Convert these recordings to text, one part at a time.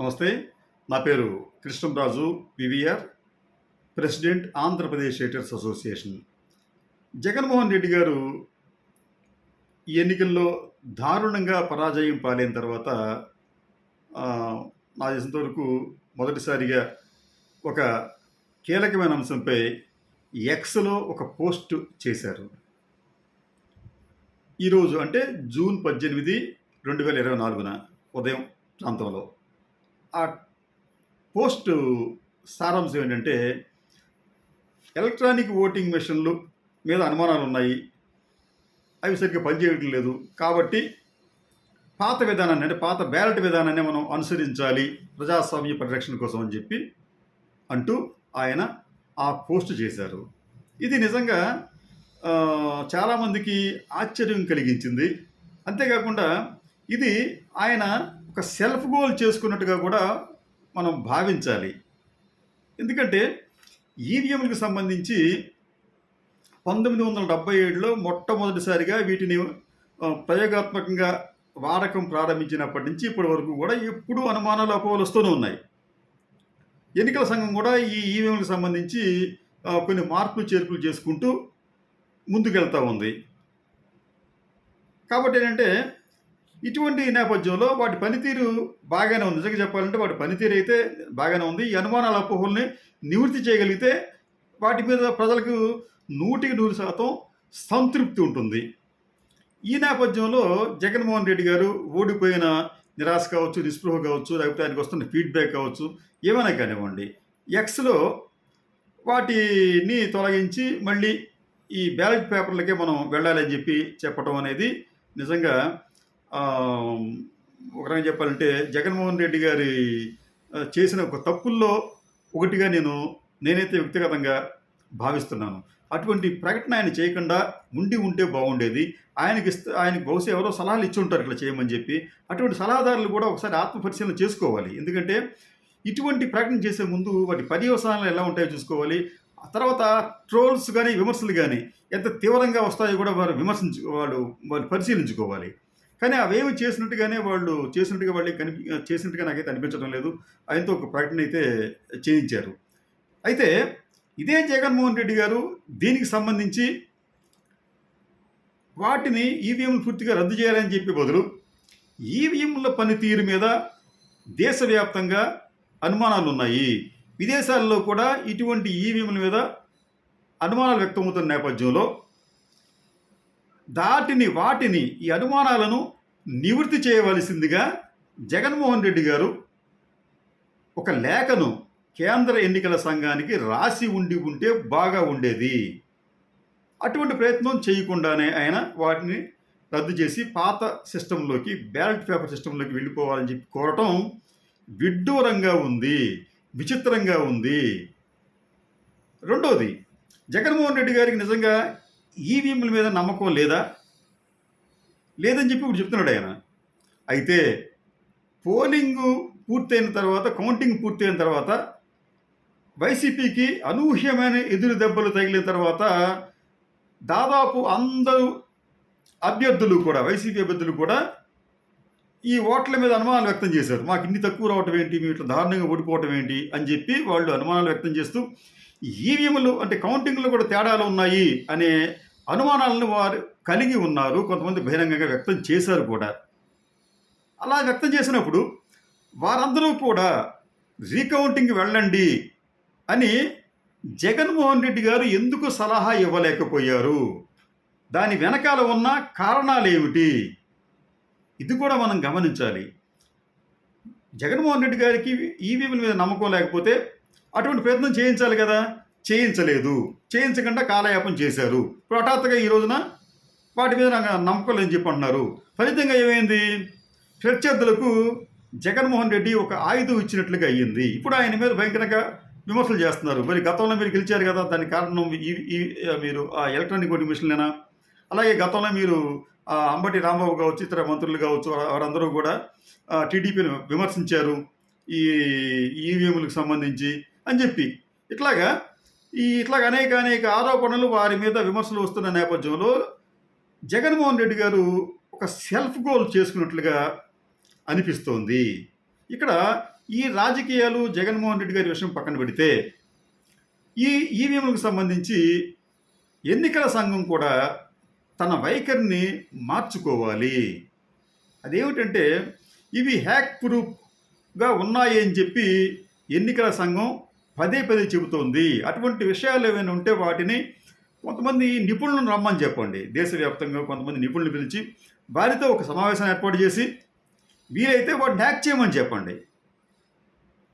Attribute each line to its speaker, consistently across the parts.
Speaker 1: నమస్తే నా పేరు Krishnamraju VVR president Andhra Pradesh ఎయిటర్స్ association. Jaganmohan Reddy గారు ఈ ఎన్నికల్లో దారుణంగా పరాజయం పాలైన తర్వాత నా తెలిసినంత మొదటిసారిగా ఒక కీలకమైన అంశంపై ఎక్స్లో ఒక పోస్ట్ చేశారు. ఈరోజు అంటే జూన్ పద్దెనిమిది రెండు వేల ఇరవై నాలుగున ఉదయం ప్రాంతంలో. ఆ పోస్ట్ సారాంశం ఏంటంటే ఎలక్ట్రానిక్ ఓటింగ్ మెషిన్లు మీద అనుమానాలు ఉన్నాయి. అవి సరిగ్గా పనిచేయడం లేదు. కాబట్టి పాత విధానాన్ని అంటే పాత బ్యాలెట్ విధానాన్ని మనం అనుసరించాలి ప్రజాస్వామ్య పరిరక్షణ కోసం అని చెప్పి అంటూ ఆయన ఆ పోస్ట్ చేశారు. ఇది నిజంగా చాలామందికి ఆశ్చర్యం కలిగించింది. అంతేకాకుండా ఇది ఆయన ఒక సెల్ఫ్ గోల్ చేసుకున్నట్టుగా కూడా మనం భావించాలి. ఎందుకంటే ఈవీఎంలకు సంబంధించి పంతొమ్మిది వందల డెబ్బై ఏడులో మొట్టమొదటిసారిగా వీటిని ప్రయోగాత్మకంగా వాడకం ప్రారంభించినప్పటి నుంచి ఇప్పటి వరకు కూడా ఎప్పుడూ అనుమానాలు అపోహలు వస్తూనే ఉన్నాయి. ఎన్నికల సంఘం కూడా ఈ ఈవీఎంలకు సంబంధించి కొన్ని మార్పులు చేర్పులు చేసుకుంటూ ముందుకెళ్తూ ఉంది. కాబట్టి ఏంటంటే ఇటువంటి నేపథ్యంలో వాటి పనితీరు బాగానే ఉంది. నిజంగా చెప్పాలంటే వాటి పనితీరు అయితే బాగానే ఉంది. ఈ అనుమానాల అపోహల్ని నివృత్తి చేయగలిగితే వాటి మీద ప్రజలకు నూటికి నూరు శాతం సంతృప్తి ఉంటుంది. ఈ నేపథ్యంలో జగన్మోహన్ రెడ్డి గారు ఓడిపోయిన నిరాశ కావచ్చు నిస్పృహ కావచ్చు లేకపోతే ఆయనకు వస్తున్న ఫీడ్బ్యాక్ కావచ్చు ఏమైనా కానివ్వండి. ఎక్స్లో వాటిని తొలగించి మళ్ళీ ఈ బ్యాలెట్ పేపర్లకే మనం వెళ్ళాలని చెప్పి చెప్పడం అనేది నిజంగా ఒక రకంగా చెప్పాలంటే జగన్మోహన్ రెడ్డి గారి చేసిన ఒక తప్పుల్లో ఒకటిగా నేను నేనైతే వ్యక్తిగతంగా భావిస్తున్నాను. అటువంటి ప్రకటన ఆయన చేయకుండా ఉండి ఉంటే బాగుండేది. ఆయనకి ఇస్తే ఆయనకి బహుశా ఎవరో సలహాలు ఇచ్చి ఉంటారు ఇట్లా చేయమని చెప్పి. అటువంటి సలహాదారులు కూడా ఒకసారి ఆత్మపరిశీలన చేసుకోవాలి. ఎందుకంటే ఇటువంటి ప్రకటన చేసే ముందు వాటి పర్యవసానాలు ఎలా ఉంటాయో చూసుకోవాలి. ఆ తర్వాత ట్రోల్స్ కానీ విమర్శలు కానీ ఎంత తీవ్రంగా వస్తాయో కూడా వారు విమర్శించు వాళ్ళు వాళ్ళు పరిశీలించుకోవాలి. కానీ అవేమి చేసినట్టుగానే వాళ్ళు చేసినట్టుగా వాళ్ళకి కనిపి చేసినట్టుగా నాకైతే అనిపించడం లేదు. ఆయనతో ఒక ప్రకటన అయితే చేయించారు. అయితే ఇదే జగన్మోహన్ రెడ్డి గారు దీనికి సంబంధించి వాటిని ఈవీఎంలు పూర్తిగా రద్దు చేయాలని చెప్పి బదులు ఈవీఎంల పనితీరు మీద దేశవ్యాప్తంగా అనుమానాలు ఉన్నాయి. విదేశాల్లో కూడా ఇటువంటి ఈవీఎంల మీద అనుమానాలు వ్యక్తమవుతున్న నేపథ్యంలో దాటిని వాటిని ఈ అనుమానాలను నివృత్తి చేయవలసిందిగా జగన్మోహన్ రెడ్డి గారు ఒక లేఖను కేంద్ర ఎన్నికల సంఘానికి రాసి ఉండి ఉంటే బాగా ఉండేది. అటువంటి ప్రయత్నం చేయకుండానే ఆయన వాటిని రద్దు చేసి పాత సిస్టంలోకి బ్యాలెట్ పేపర్ సిస్టంలోకి వెళ్ళిపోవాలని చెప్పి కోరటం విడ్డూరంగా ఉంది విచిత్రంగా ఉంది. రెండోది జగన్మోహన్ రెడ్డి గారికి నిజంగా ఈవీఎంల మీద నమ్మకం లేదా? లేదని చెప్పి ఇప్పుడు చెప్తున్నాడు ఆయన. అయితే పోలింగ్ పూర్తయిన తర్వాత కౌంటింగ్ పూర్తయిన తర్వాత వైసీపీకి అనూహ్యమైన ఎదురు దెబ్బలు తగిలిన తర్వాత దాదాపు అందరూ అభ్యర్థులు కూడా వైసీపీ అభ్యర్థులు కూడా ఈ ఓట్ల మీద అనుమానాలు వ్యక్తం చేశారు. మాకు ఇన్ని తక్కువ రావటం ఏంటి? మేము ఇట్లా దారుణంగా ఓడిపోవటం ఏంటి? అని చెప్పి వాళ్ళు అనుమానాలు వ్యక్తం చేస్తూ ఈవీఎంలు అంటే కౌంటింగ్లో కూడా తేడాలు ఉన్నాయి అనే అనుమానాలను వారు కలిగి ఉన్నారు. కొంతమంది బహిరంగంగా వ్యక్తం చేశారు కూడా. అలా వ్యక్తం చేసినప్పుడు వారందరూ కూడా రీకౌంటింగ్ వెళ్ళండి అని జగన్మోహన్ రెడ్డి గారు ఎందుకు సలహా ఇవ్వలేకపోయారు? దాని వెనకాల ఉన్న కారణాలు ఏమిటి? ఇది కూడా మనం గమనించాలి. జగన్మోహన్ రెడ్డి గారికి ఈవీఎంల మీద నమ్మకం లేకపోతే అటువంటి ప్రయత్నం చేయించాలి కదా. చేయించలేదు. చేయించకుండా కాలయాపం చేశారు. ఇప్పుడు హఠాత్తుగా ఈ రోజున వాటి మీద నాకు నమ్మకం లేని చెప్పి అంటున్నారు. ఫలితంగా ఏమైంది? ప్రత్యర్థులకు జగన్మోహన్ రెడ్డి ఒక ఆయుధం ఇచ్చినట్లుగా అయ్యింది. ఇప్పుడు ఆయన మీద భయంకరంగా విమర్శలు చేస్తున్నారు. మరి గతంలో మీరు గెలిచారు కదా దానికి కారణం ఈ ఈ మీరు ఆ ఎలక్ట్రానిక్ ఓటింగ్ మిషన్లేనా? అలాగే గతంలో మీరు అంబటి రాంబాబు కావచ్చు ఇతర మంత్రులు కావచ్చు వారందరూ కూడా టీడీపీని విమర్శించారు. ఈ ఈవీఎంలకు సంబంధించి అని చెప్పి. ఇట్లాగా ఈ ఇట్లాగ అనేక అనేక ఆరోపణలు వారి మీద విమర్శలు వస్తున్న నేపథ్యంలో జగన్మోహన్ రెడ్డి గారు ఒక సెల్ఫ్ గోల్ చేసుకున్నట్లుగా అనిపిస్తోంది. ఇక్కడ ఈ రాజకీయాలు జగన్మోహన్ రెడ్డి గారి విషయం పక్కన పెడితే ఈ ఈవీఎంలకు సంబంధించి ఎన్నికల సంఘం కూడా తన వైఖరిని మార్చుకోవాలి. అదేమిటంటే ఇవి హ్యాక్ ప్రూఫ్గా ఉన్నాయి అని చెప్పి ఎన్నికల సంఘం పదే పదే చెబుతోంది. అటువంటి విషయాలు ఏమైనా ఉంటే వాటిని కొంతమంది నిపుణులను రమ్మని చెప్పండి. దేశవ్యాప్తంగా కొంతమంది నిపుణులు పిలిచి వారితో ఒక సమావేశం ఏర్పాటు చేసి వీలైతే వాటిని హ్యాక్ చేయమని చెప్పండి.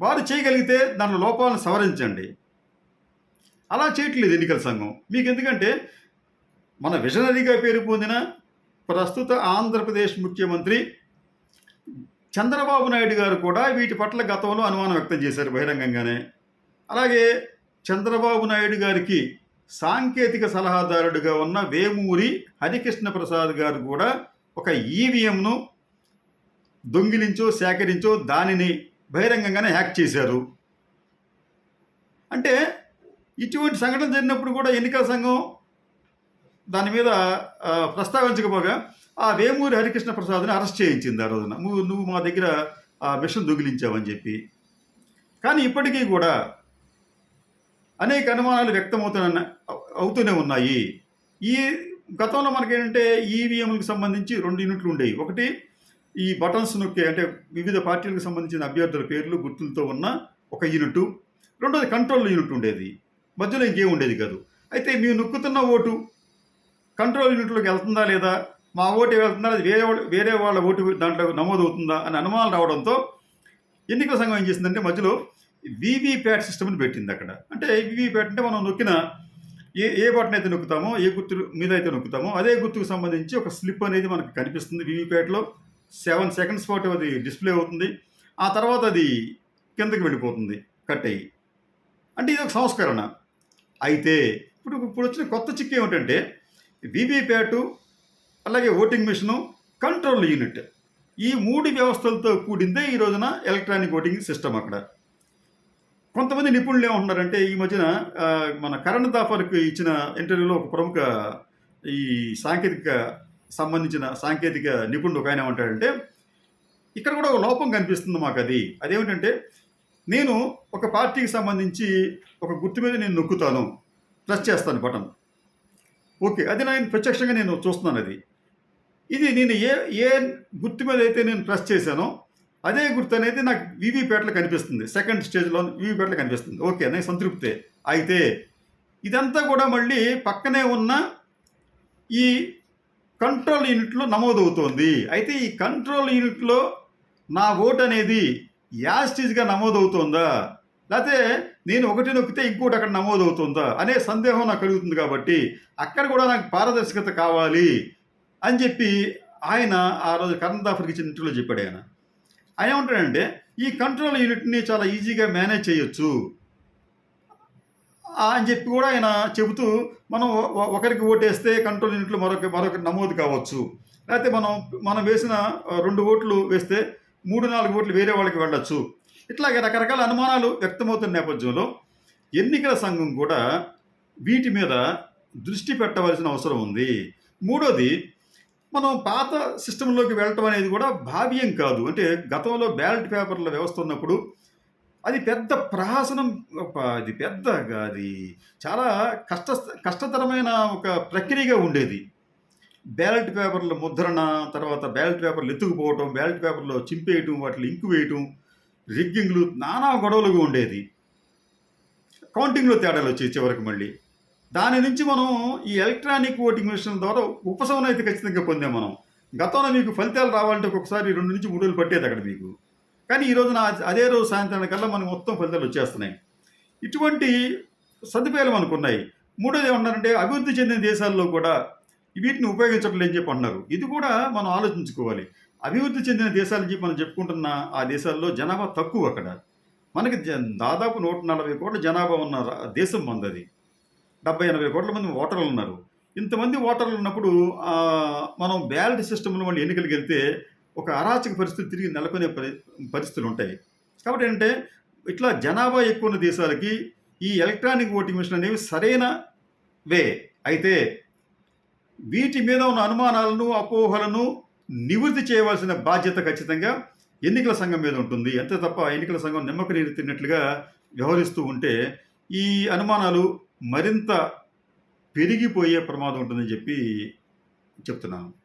Speaker 1: వారు చేయగలిగితే దాని లోపాలను సవరించండి. అలా చేయట్లేదు ఎన్నికల సంఘం. మీకు ఎందుకంటే మన విజనరీగా పేరు పొందిన ప్రస్తుత ఆంధ్రప్రదేశ్ ముఖ్యమంత్రి చంద్రబాబు నాయుడు గారు కూడా వీటి పట్ల గతంలో అనుమానం వ్యక్తం చేశారు బహిరంగంగానే. అలాగే చంద్రబాబు నాయుడు గారికి సాంకేతిక సలహాదారుడిగా ఉన్న వేమూరి హరికృష్ణ ప్రసాద్ గారు కూడా ఒక ఈవీఎంను దొంగిలించో సేకరించో దానిని బహిరంగంగానే హ్యాక్ చేశారు. అంటే ఇటువంటి సంఘటన జరిగినప్పుడు కూడా ఎన్నికల సంఘం దాని మీద ప్రస్తావించకపోగా ఆ వేమూరి హరికృష్ణ ప్రసాద్ని అరెస్ట్ చేయించింది ఆ రోజున. నువ్వు నువ్వు మా దగ్గర ఆ మిషన్ దొంగిలించావని చెప్పి. కానీ ఇప్పటికీ కూడా అనేక అనుమానాలు వ్యక్తమవుతున్న అవుతూనే ఉన్నాయి. ఈ గతంలో మనకేంటంటే ఈవీఎంలకు సంబంధించి రెండు యూనిట్లు ఉండేవి. ఒకటి ఈ బటన్స్ నొక్కే అంటే వివిధ పార్టీలకు సంబంధించిన అభ్యర్థుల పేర్లు గుర్తులతో ఉన్న ఒక యూనిట్. రెండోది కంట్రోల్ యూనిట్ ఉండేది. మధ్యలో ఇంకేం ఉండేది కాదు. అయితే మీరు నొక్కుతున్న ఓటు కంట్రోల్ యూనిట్లోకి వెళ్తుందా లేదా? మా ఓటు వెళ్తుందా? అది వేరే వేరే వాళ్ళ ఓటు దాంట్లో నమోదవుతుందా? అని అనుమానాలు రావడంతో ఎన్నికల సంఘం ఏం చేసిందంటే మధ్యలో వీవీప్యాట్ సిస్టమ్ని పెట్టింది అక్కడ. అంటే వీవీప్యాట్ అంటే మనం నొక్కిన ఏ ఏ బటన్ అయితే నొక్కుతామో ఏ గుర్తు మీద అయితే నొక్కుతామో అదే గుర్తుకు సంబంధించి ఒక స్లిప్ అనేది మనకు కనిపిస్తుంది వీవీప్యాట్లో సెవెన్ సెకండ్స్ పాటు అది డిస్ప్లే అవుతుంది. ఆ తర్వాత అది కిందకి వెళ్ళిపోతుంది కట్ అయ్యి. అంటే ఇది ఒక సంస్కరణ. అయితే ఇప్పుడు ఇప్పుడు వచ్చిన కొత్త చిక్ ఏమిటంటే వీవీప్యాటు అలాగే ఓటింగ్ మిషను కంట్రోల్ యూనిట్. ఈ మూడు వ్యవస్థలతో కూడిందే ఈ రోజున ఎలక్ట్రానిక్ ఓటింగ్ సిస్టమ్ అక్కడ. కొంతమంది నిపుణులు ఏమంటున్నారంటే ఈ మధ్యన మన కరణ్ దాఫర్కి ఇచ్చిన ఇంటర్వ్యూలో ఒక ప్రముఖ ఈ సాంకేతిక సంబంధించిన సాంకేతిక నిపుణుడు ఒక ఆయన ఏమంటాడంటే ఇక్కడ కూడా ఒక లోపం కనిపిస్తుంది మాకు అది. అదేమిటంటే నేను ఒక పార్టీకి సంబంధించి ఒక గుర్తు మీద నేను నొక్కుతాను ప్రెస్ చేస్తాను బటన్. ఓకే అది నేను ప్రత్యక్షంగా నేను చూస్తున్నాను అది. ఇది నేను ఏ ఏ గుర్తు మీద అయితే నేను ప్రెస్ చేశానో అదే గుర్తు అనేది నాకు వివిపేటలో కనిపిస్తుంది. సెకండ్ స్టేజ్లో వివిపేటలో కనిపిస్తుంది. ఓకే నేను సంతృప్తే. అయితే ఇదంతా కూడా మళ్ళీ పక్కనే ఉన్న ఈ కంట్రోల్ యూనిట్లో నమోదవుతోంది. అయితే ఈ కంట్రోల్ యూనిట్లో నా ఓటు అనేది యాస్టీజ్గా నమోదవుతోందా? లేకపోతే నేను ఒకటి నొక్కితే ఇంకోటి అక్కడ నమోదవుతుందా? అనే సందేహం నాకు కలుగుతుంది కాబట్టి అక్కడ కూడా నాకు పారదర్శకత కావాలి అని చెప్పి ఆయన ఆ రోజు కరణ్ దాఫర్కి ఇచ్చిన ఇంటర్వ్యూలో చెప్పాడు ఆయన. ఏమంటాడంటే ఈ కంట్రోల్ యూనిట్ని చాలా ఈజీగా మేనేజ్ చేయొచ్చు. అని చెప్పి కూడా ఆయన చెబుతూ మనం ఒకరికి ఓటేస్తే కంట్రోల్ యూనిట్లు మరొక మరొక నమోదు కావచ్చు. లేకపోతే మనం మనం వేసిన రెండు ఓట్లు వేస్తే మూడు నాలుగు ఓట్లు వేరే వాళ్ళకి వెళ్ళొచ్చు. ఇట్లాగే రకరకాల అనుమానాలు వ్యక్తమవుతున్న నేపథ్యంలో ఎన్నికల సంఘం కూడా వీటి మీద దృష్టి పెట్టవలసిన అవసరం ఉంది. మూడోది మనం పాత సిస్టంలోకి వెళ్ళటం అనేది కూడా భావ్యం కాదు. అంటే గతంలో బ్యాలెట్ పేపర్ల వ్యవస్థ ఉన్నప్పుడు అది పెద్ద ప్రహాసనం అది పెద్ద అది చాలా కష్ట కష్టతరమైన ఒక ప్రక్రియగా ఉండేది. బ్యాలెట్ పేపర్ల ముద్రణ తర్వాత బ్యాలెట్ పేపర్లు ఎత్తుకుపోవటం బ్యాలెట్ పేపర్లో చింపేయటం వాటిలో ఇంకు వేయటం రిగ్గింగ్లు నానా గొడవలుగా ఉండేది. కౌంటింగ్లో తేడాలు వచ్చాయి చివరికి మళ్ళీ. దాని నుంచి మనం ఈ ఎలక్ట్రానిక్ ఓటింగ్ మిషన్ ద్వారా ఉపశమనం అయితే ఖచ్చితంగా పొందాం మనం. గతంలో మీకు ఫలితాలు రావాలంటే ఒకసారి రెండు నుంచి మూడు రోజులు పట్టేది అక్కడ మీకు. కానీ ఈ రోజున అదే రోజు సాయంత్రం కల్లా మనకు మొత్తం ఫలితాలు వచ్చేస్తున్నాయి. ఇటువంటి సదుపాయాలు మనకు ఉన్నాయి. మూడోది ఏమన్నారంటే అభివృద్ధి చెందిన దేశాల్లో కూడా వీటిని ఉపయోగించడం లేని చెప్పి అన్నారు ఇది కూడా మనం ఆలోచించుకోవాలి. అభివృద్ధి చెందిన దేశాలని చెప్పి మనం చెప్పుకుంటున్న ఆ దేశాల్లో జనాభా తక్కువ అక్కడ. మనకి జ- దాదాపు నూట నలభై కోట్ల జనాభా ఉన్న దేశం మనది. డెబ్బై ఎనభై కోట్ల మంది ఓటర్లు ఉన్నారు. ఇంతమంది ఓటర్లు ఉన్నప్పుడు మనం బ్యాలెట్ సిస్టంలో మళ్ళీ ఎన్నికలకు వెళ్తే ఒక అరాచక పరిస్థితి తిరిగి నెలకొనే పరి పరిస్థితులు ఉంటాయి. కాబట్టి ఏంటంటే ఇట్లా జనాభా ఎక్కువ ఉన్న దేశాలకి ఈ ఎలక్ట్రానిక్ ఓటింగ్ మిషన్ అనేవి సరైన వే. అయితే వీటి మీద ఉన్న అనుమానాలను అపోహలను నివృత్తి చేయవలసిన బాధ్యత ఖచ్చితంగా ఎన్నికల సంఘం మీద ఉంటుంది. అంతే తప్ప ఎన్నికల సంఘం నిమ్మక నీరు తిన్నట్లుగా వ్యవహరిస్తూ ఉంటే ఈ అనుమానాలు మరింత పెరిగిపోయే ప్రమాదం ఉంటుందని చెప్పి చెప్తున్నాను.